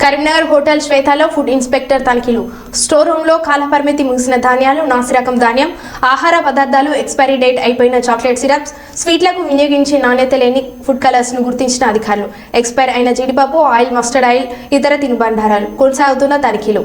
Karimnagar hotel శ్వేతలో food inspector తనిఖీలు. Store రూమ్లో కాలపరిమితి ముగిసిన ధాన్యాలు నాసిరకం ధాన్యం ఆహార పదార్థాలు ఎక్స్పైరీ డేట్ అయిపోయిన చాక్లెట్ సిరప్స్ స్వీట్లకు వినియోగించే నాణ్యత లేని ఫుడ్ కలర్స్ను గుర్తించిన అధికారులు. ఎక్స్పైర్ అయిన జీడిపప్పు ఆయిల్ మస్టర్డ్ ఆయిల్ ఇతర తినుబండారాలు కొనసాగుతున్న తనిఖీలు.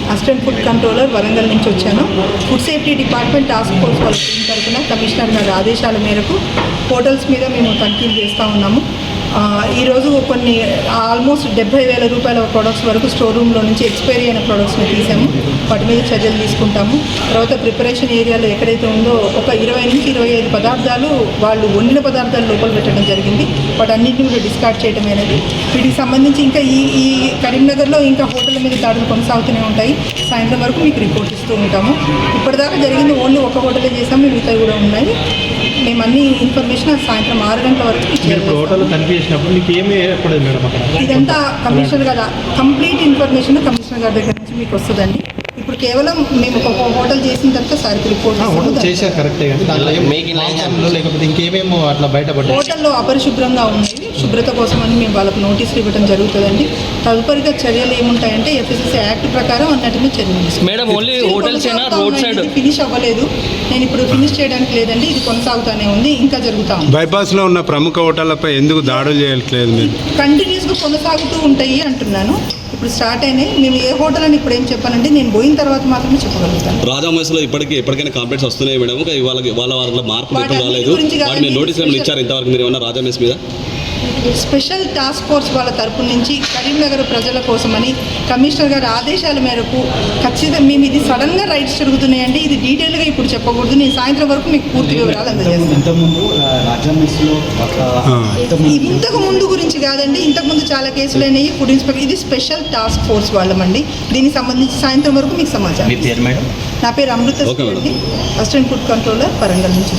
అసిస్టెంట్ ఫుడ్ కంట్రోలర్ వరంగల్ నుంచి వచ్చాను. Food safety department task force వాళ్ళ తరఫున కమిషనర్ గారి ఆదేశాల మేరకు హోటల్స్ మీద మేము తనిఖీలు చేస్తూ ఉన్నాము. ఈరోజు కొన్ని ఆల్మోస్ట్ డెబ్బై వేల రూపాయల ప్రొడక్ట్స్ వరకు స్టోర్ రూమ్లో నుంచి ఎక్స్పైరీ అయిన ప్రొడక్ట్స్ని తీసాము. వాటి మీద చర్యలు తీసుకుంటాము. తర్వాత ప్రిపరేషన్ ఏరియాలో ఎక్కడైతే ఉందో ఒక ఇరవై నుంచి ఇరవై ఐదు పదార్థాలు వాళ్ళు వండిన పదార్థాలు లోపల పెట్టడం జరిగింది. వాటన్నింటిని కూడా డిస్కార్డ్ చేయడం అనేది. వీటికి సంబంధించి ఇంకా ఈ ఈ కరీంనగర్లో ఇంకా హోటల్ మీద దాడులు కొనసాగుతూనే ఉంటాయి. సాయంత్రం వరకు మీకు రిపోర్ట్ ఇస్తూ ఉంటాము. ఇప్పటిదాకా జరిగింది ఓన్లీ ఒక హోటలే చేసాము మిగతా కూడా ఉన్నాయి. మేము అన్ని ఇన్ఫర్మేషన్ సాయంత్రం ఆరు గంటల వరకు ఇదంతా కమిషనర్ గారు కంప్లీట్ ఇన్ఫర్మేషన్ కమిషనర్ గారి దగ్గర నుంచి మీకు వస్తుందండి. ఇప్పుడు కేవలం మేము ఒక హోటల్ చేసిన తర్వాత సార్కి రిపోర్ట్. చేశారు కరెక్టే కానీ దాంట్లో లేకపోతే ఇంకేమేమో అట్లా బయటపడ్డాయి? హోటల్లో అపరిశుభ్రంగా ఉన్నాయి శుభ్రత కోసమని మేము వాళ్ళకు నోటీసులు ఇవ్వడం జరుగుతుందండి. తదుపరిగా చర్యలు ఏముంటాయంటే ఎఫ్ఎస్ఎస్సీ యాక్ట్ ప్రకారం అన్నట్టుగా చర్యలు. Madam only hotels road. Side finish అవ్వలేదు. నేను ఇప్పుడు ఫినిష్ చేయడానికి లేదండి. ఇది కొనసాగుతానే ఉంది. ఇంకా జరుగుతా ఉంది. బైపాస్లో ఉన్న ప్రముఖ హోటళ్ళపై ఎందుకు దాడులు చేయట్లేదు మీరు? కంటిన్యూస్గా కొనసాగుతూ ఉంటాయి అంటున్నాను. ఇప్పుడు స్టార్ట్ అయినాయి. మేము ఏ హోటల్ అని ఇప్పుడు ఏం చెప్పానంటే నేను పోయిన తర్వాత మాత్రమే చెప్పగలుగుతాను. రాజా మెస్లో ఇప్పటికీ ఎప్పటికైనా కంప్లైంట్స్ వస్తున్నాయి మేడం వాళ్ళ వాళ్ళ ఎప్పుడు వాటి రాలేదు. నోటీస్ ఇచ్చారు ఇంతవరకు మీరు ఏమన్నా రాజా మెస్ మీద? స్పెషల్ టాస్క్ ఫోర్స్ వాళ్ళ తరపు నుంచి కరీంనగర్ ప్రజల కోసమని కమిషనర్ గారి ఆదేశాల మేరకు ఖచ్చితంగా మేము ఇది సడన్గా రైట్స్ జరుగుతున్నాయండి. ఇది డీటెయిల్గా ఇప్పుడు చెప్పకూడదు. నేను సాయంత్రం వరకు మీకు పూర్తి వివరాలు అందజేస్తాను. ఇంతకుముందు. ఇంతకుముందు ఇంతకు ముందు గురించి కాదండి. ఇంతకు ముందు చాలా కేసులు అయినాయి. ఫుడ్ ఇన్స్పెక్టర్ ఇది స్పెషల్ టాస్క్ ఫోర్స్ వాళ్ళమండి. దీనికి సంబంధించి సాయంత్రం వరకు మీకు సమాచారం నా పేరు Amrutha okay madam. Assistant food controller Warangal నుంచి